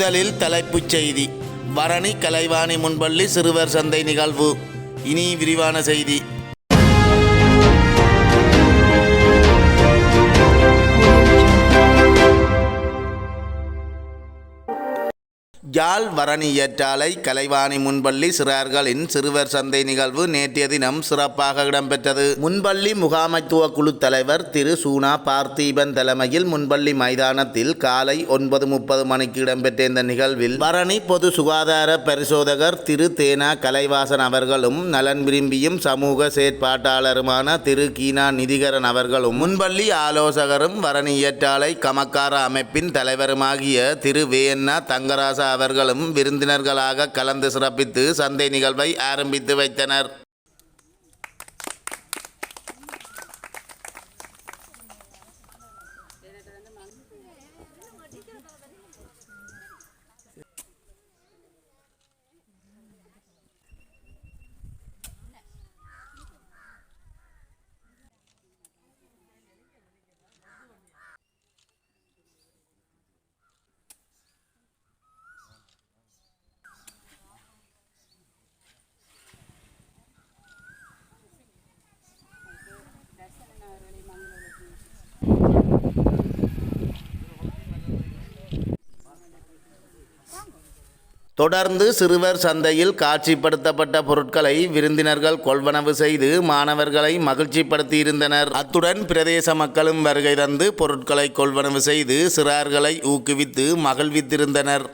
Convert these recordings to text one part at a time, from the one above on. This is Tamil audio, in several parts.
முதலில் தலைப்புச் செய்தி. வரணி கலைவாணி முன்பள்ளி சிறுவர் சந்தை நிகழ்வு. இனி விரிவான செய்தி. யாழ் வரணி ஏற்றாலை கலைவாணி முன்பள்ளி சிறார்களின் சிறுவர் சந்தை நிகழ்வு நேற்றைய தினம் சிறப்பாக இடம்பெற்றது. முன்பள்ளி முகாமைத்துவ குழு தலைவர் திரு சூனா பார்த்தீபன் தலைமையில் முன்பள்ளி மைதானத்தில் காலை ஒன்பது முப்பது மணிக்கு இடம்பெற்ற இந்த நிகழ்வில் வரணி பொது சுகாதார பரிசோதகர் திரு தேனா கலைவாசன் அவர்களும் நலன் விரும்பியும் சமூக செயற்பாட்டாளருமான திரு கீனா நிதிகரன் அவர்களும் முன்பள்ளி ஆலோசகரும் வரணி ஏற்றாலை கமக்கார அமைப்பின் தலைவருமாகிய திரு வேயண்ணா தங்கராசா அவர்களும் விருந்தினர்களாக கலந்து சிறப்பித்து சந்தை நிகழ்வை ஆரம்பித்து வைத்தனர். தொடர்ந்து சிறுவர் சந்தையில் காட்சிப்படுத்தப்பட்ட பொருட்களை விருந்தினர்கள் கொள்வனவு செய்து மாணவர்களை மகிழ்ச்சிப்படுத்தியிருந்தனர். அத்துடன் பிரதேச மக்களும் வருகை தந்து பொருட்களை கொள்வனவு செய்து சிறார்களை ஊக்குவித்து மகிழ்வித்திருந்தனர்.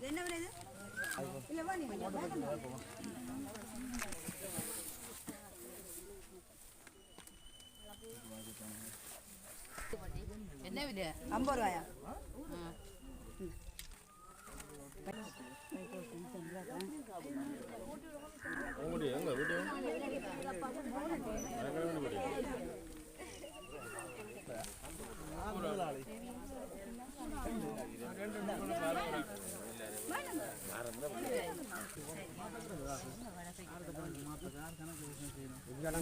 என்ன பைத்தங்க தான் என்ன விலை? ஐம்பது ரூபாயா? ഇങ്ങനെ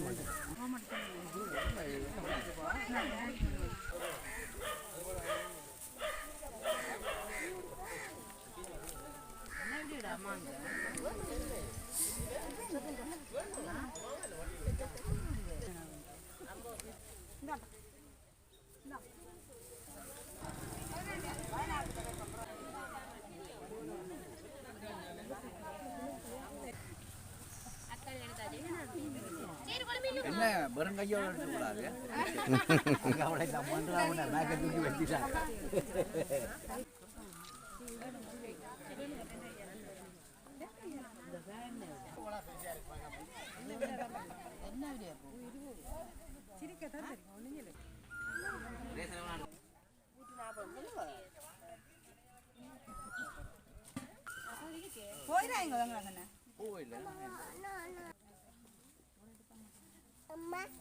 என்ன வெறும் கையோட நம்ம அவனை பேக்கை தூக்கி வச்சுட்டான் போயிடாங்க வாங்க சொன்னேன் போயில அம்மாச்சி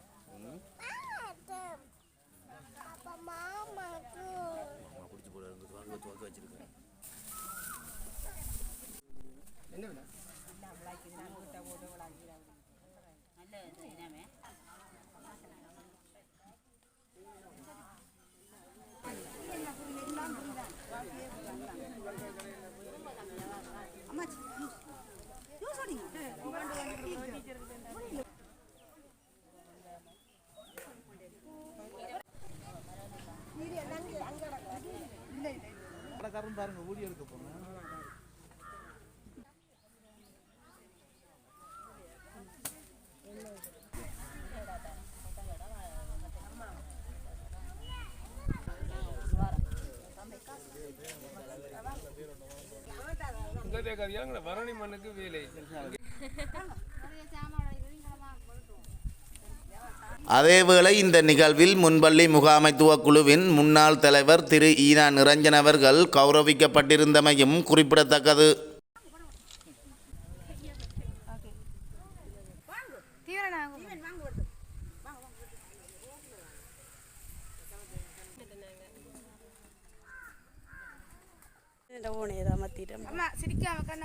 கடைக்காரன் பாருங்க ஊடி எடுக்க போனேன் கேட்காதீங்க வரணி மண்ணுக்கு வேலை. அதேவேளை இந்த நிகழ்வில் முன்பள்ளி முகாமைத்துவ குழுவின் முன்னாள் தலைவர் திரு ஈனா நிரஞ்சன் அவர்கள் கௌரவிக்கப்பட்டிருந்தமையும் குறிப்பிடத்தக்கது. சிரிக்காம கண்ண